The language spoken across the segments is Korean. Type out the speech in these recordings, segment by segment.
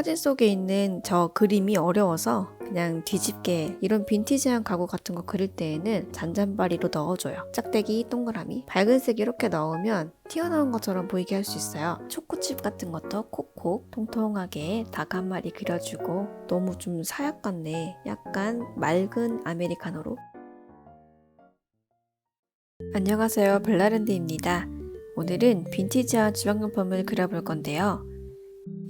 사진 속에 있는 저 그림이 어려워서 그냥 뒤집게 이런 빈티지한 가구 같은 거 그릴 때에는 잔잔바리로 넣어줘요. 짝대기, 동그라미. 밝은 색 이렇게 넣으면 튀어나온 것처럼 보이게 할 수 있어요. 초코칩 같은 것도 콕콕 통통하게 닭 한 마리 그려주고 너무 좀 사약 같네. 약간 맑은 아메리카노로. 안녕하세요. 벨라랜드입니다. 오늘은 빈티지한 주방용품을 그려볼 건데요.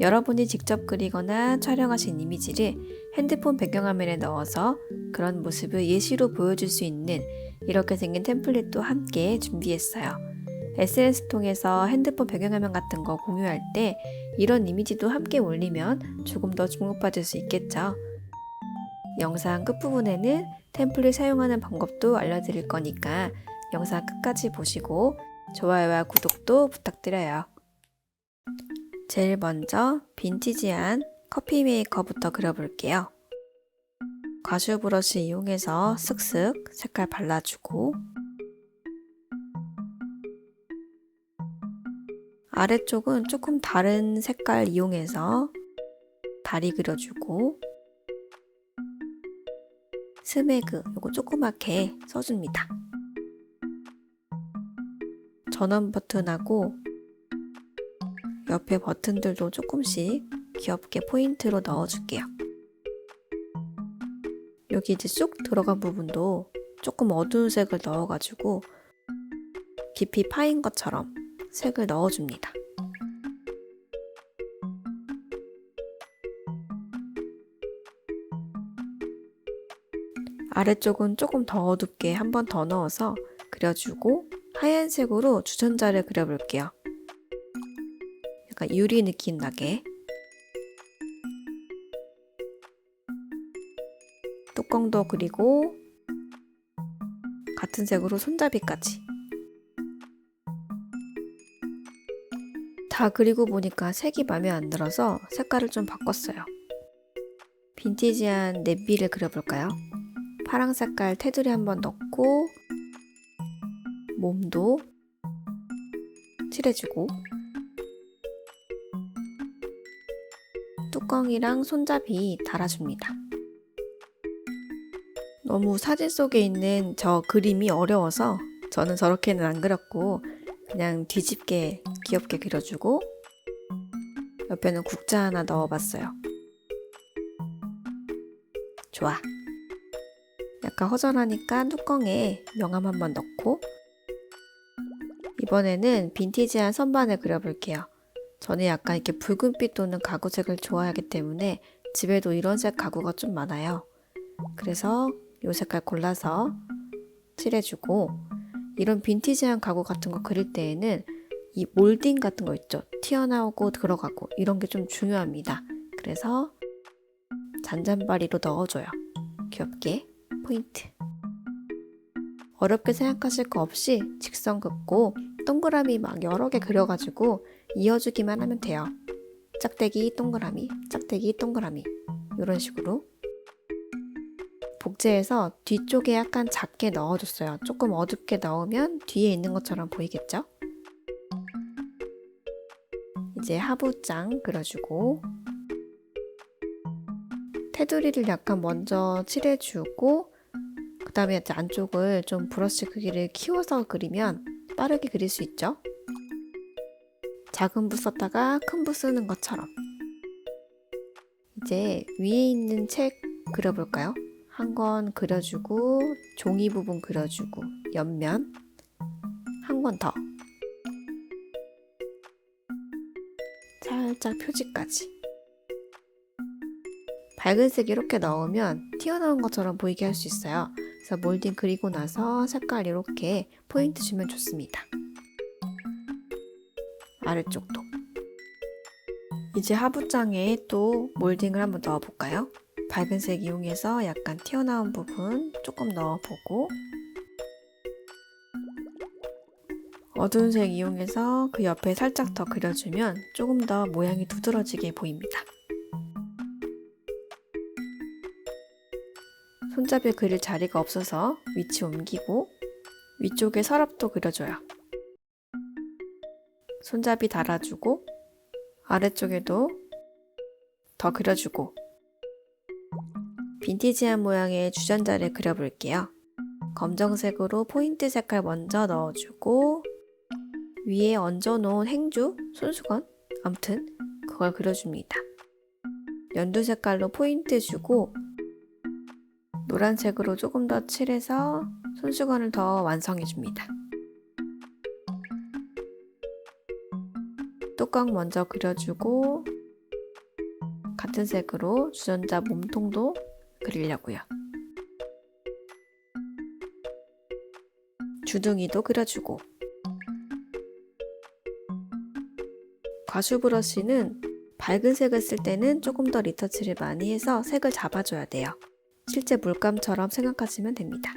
여러분이 직접 그리거나 촬영하신 이미지를 핸드폰 배경화면에 넣어서 그런 모습을 예시로 보여줄 수 있는 이렇게 생긴 템플릿도 함께 준비했어요. SNS 통해서 핸드폰 배경화면 같은 거 공유할 때 이런 이미지도 함께 올리면 조금 더 주목받을 수 있겠죠. 영상 끝부분에는 템플릿 사용하는 방법도 알려드릴 거니까 영상 끝까지 보시고 좋아요와 구독도 부탁드려요. 제일 먼저 빈티지한 커피 메이커부터 그려볼게요. 가슈 브러쉬 이용해서 슥슥 색깔 발라주고 아래쪽은 조금 다른 색깔 이용해서 다리 그려주고 스매그 요거 조그맣게 써줍니다. 전원 버튼하고 옆에 버튼들도 조금씩 귀엽게 포인트로 넣어줄게요. 여기 이제 쑥 들어간 부분도 조금 어두운 색을 넣어가지고 깊이 파인 것처럼 색을 넣어줍니다. 아래쪽은 조금 더 어둡게 한 번 더 넣어서 그려주고 하얀색으로 주전자를 그려볼게요. 약간 유리 느낌 나게 뚜껑도 그리고 같은 색으로 손잡이까지 다 그리고 보니까 색이 마음에 안 들어서 색깔을 좀 바꿨어요. 빈티지한 넷비를 그려볼까요? 파랑 색깔 테두리 한번 넣고 몸도 칠해주고 뚜껑이랑 손잡이 달아줍니다. 너무 사진 속에 있는 저 그림이 어려워서 저는 저렇게는 안 그렸고 그냥 뒤집게 귀엽게 그려주고 옆에는 국자 하나 넣어봤어요. 좋아. 약간 허전하니까 뚜껑에 명암 한번 넣고 이번에는 빈티지한 선반을 그려볼게요. 저는 약간 이렇게 붉은빛 또는 가구색을 좋아하기 때문에 집에도 이런 색 가구가 좀 많아요. 그래서 이 색깔 골라서 칠해주고 이런 빈티지한 가구 같은 거 그릴 때에는 이 몰딩 같은 거 있죠. 튀어나오고 들어가고 이런 게 좀 중요합니다. 그래서 잔잔바리로 넣어줘요. 귀엽게 포인트. 어렵게 생각하실 거 없이 직선 긋고 동그라미 막 여러 개 그려가지고 이어주기만 하면 돼요. 짝대기 동그라미, 짝대기 동그라미 이런 식으로 복제해서 뒤쪽에 약간 작게 넣어줬어요. 조금 어둡게 넣으면 뒤에 있는 것처럼 보이겠죠? 이제 하부장 그려주고 테두리를 약간 먼저 칠해주고 그 다음에 안쪽을 좀 브러쉬 크기를 키워서 그리면 빠르게 그릴 수 있죠. 작은 붓 썼다가 큰 붓 쓰는 것처럼. 이제 위에 있는 책 그려볼까요? 한 권 그려주고 종이 부분 그려주고 옆면 한 권 더. 살짝 표지까지. 밝은 색 이렇게 넣으면 튀어나온 것처럼 보이게 할 수 있어요. 그래서 몰딩 그리고 나서 색깔 이렇게 포인트 주면 좋습니다. 아래쪽도. 이제 하부장에 또 몰딩을 한번 넣어볼까요? 밝은 색 이용해서 약간 튀어나온 부분 조금 넣어보고 어두운 색 이용해서 그 옆에 살짝 더 그려주면 조금 더 모양이 두드러지게 보입니다. 손잡이 그릴 자리가 없어서 위치 옮기고 위쪽에 서랍도 그려줘요. 손잡이 달아주고 아래쪽에도 더 그려주고 빈티지한 모양의 주전자를 그려볼게요. 검정색으로 포인트 색깔 먼저 넣어주고 위에 얹어놓은 행주, 손수건, 암튼 그걸 그려줍니다. 연두 색깔로 포인트 주고 노란색으로 조금 더 칠해서 손수건을 더 완성해줍니다. 뚜껑 먼저 그려주고 같은 색으로 주전자 몸통도 그리려고요. 주둥이도 그려주고 과슈 브러쉬는 밝은 색을 쓸 때는 조금 더 리터치를 많이 해서 색을 잡아줘야 돼요. 실제 물감처럼 생각하시면 됩니다.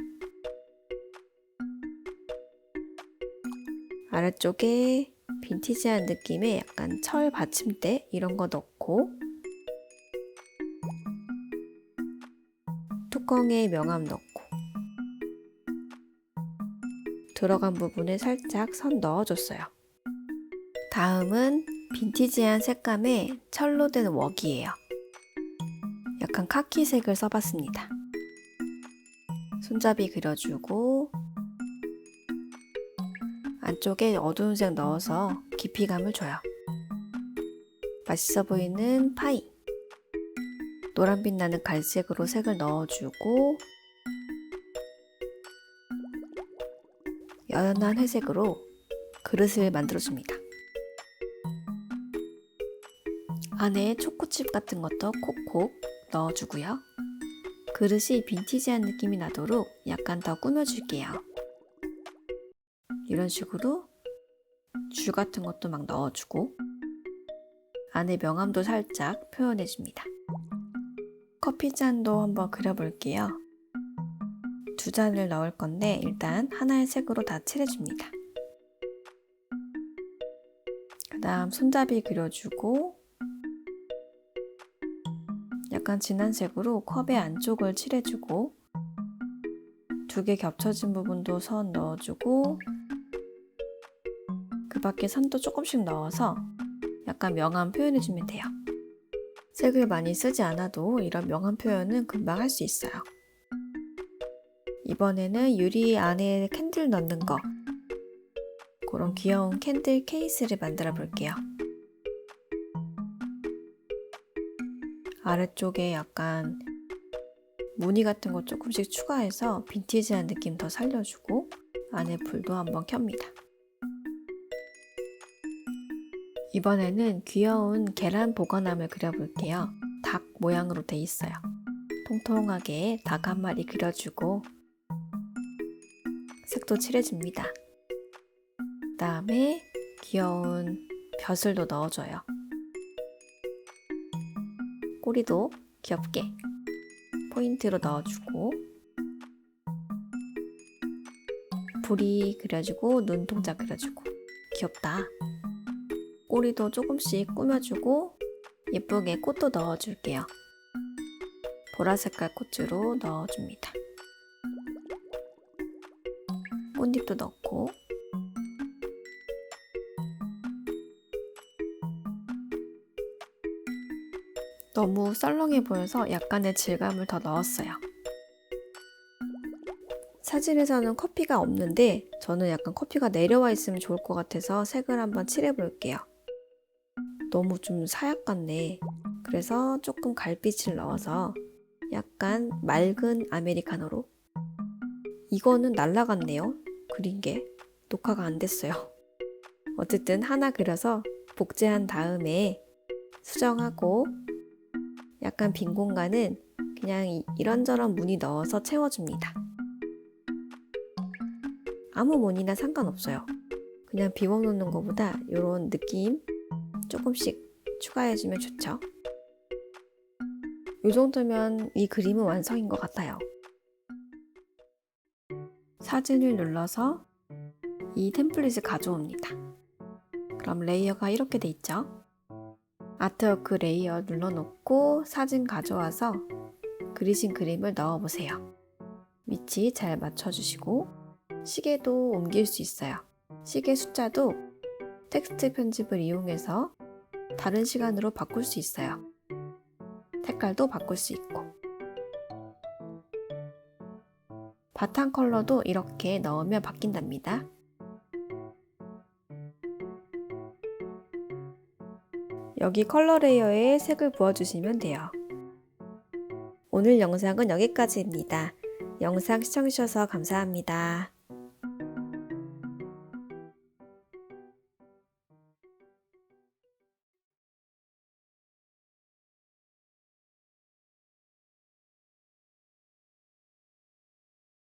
아래쪽에 빈티지한 느낌의 약간 철 받침대 이런 거 넣고 뚜껑에 명암 넣고 들어간 부분에 살짝 선 넣어줬어요. 다음은 빈티지한 색감의 철로 된 웍이에요. 약간 카키색을 써봤습니다. 손잡이 그려주고 안 쪽에 어두운 색 넣어서 깊이감을 줘요. 맛있어 보이는 파이. 노란빛 나는 갈색으로 색을 넣어주고 연한 회색으로 그릇을 만들어줍니다. 안에 초코칩 같은 것도 콕콕 넣어주고요. 그릇이 빈티지한 느낌이 나도록 약간 더 꾸며줄게요. 이런 식으로 줄 같은 것도 막 넣어주고 안에 명암도 살짝 표현해줍니다. 커피잔도 한번 그려볼게요. 두 잔을 넣을 건데 일단 하나의 색으로 다 칠해줍니다. 그 다음 손잡이 그려주고 약간 진한 색으로 컵의 안쪽을 칠해주고 두 개 겹쳐진 부분도 선 넣어주고 그 밖에 선도 조금씩 넣어서 약간 명암 표현해주면 돼요. 색을 많이 쓰지 않아도 이런 명암 표현은 금방 할 수 있어요. 이번에는 유리 안에 캔들 넣는 거 그런 귀여운 캔들 케이스를 만들어 볼게요. 아래쪽에 약간 무늬 같은 거 조금씩 추가해서 빈티지한 느낌 더 살려주고 안에 불도 한번 켭니다. 이번에는 귀여운 계란 보관함을 그려볼게요. 닭 모양으로 돼 있어요. 통통하게 닭 한 마리 그려주고 색도 칠해줍니다. 그 다음에 귀여운 벼슬도 넣어줘요. 꼬리도 귀엽게 포인트로 넣어주고 불이 그려주고 눈동자 그려주고 귀엽다. 꼬리도 조금씩 꾸며주고 예쁘게 꽃도 넣어줄게요. 보라색깔 꽃으로 넣어줍니다. 꽃잎도 넣고 너무 썰렁해 보여서 약간의 질감을 더 넣었어요. 사진에서는 커피가 없는데 저는 약간 커피가 내려와 있으면 좋을 것 같아서 색을 한번 칠해 볼게요. 너무 좀 사약 같네. 그래서 조금 갈빛을 넣어서 약간 맑은 아메리카노로 이거는 날라갔네요. 그린 게 녹화가 안 됐어요. 어쨌든 하나 그려서 복제한 다음에 수정하고 약간 빈 공간은 그냥 이- 이런저런 무늬 넣어서 채워줍니다. 아무 무늬나 상관없어요. 그냥 비워놓는 것보다 이런 느낌 조금씩 추가해주면 좋죠. 이 정도면 이 그림은 완성인 것 같아요. 사진을 눌러서 이 템플릿을 가져옵니다. 그럼 레이어가 이렇게 돼 있죠? 아트워크 레이어 눌러놓고 사진 가져와서 그리신 그림을 넣어보세요. 위치 잘 맞춰주시고 시계도 옮길 수 있어요. 시계 숫자도 텍스트 편집을 이용해서 다른 시간으로 바꿀 수 있어요. 색깔도 바꿀 수 있고 바탕 컬러도 이렇게 넣으면 바뀐답니다. 여기 컬러 레이어에 색을 부어주시면 돼요. 오늘 영상은 여기까지입니다. 영상 시청해주셔서 감사합니다.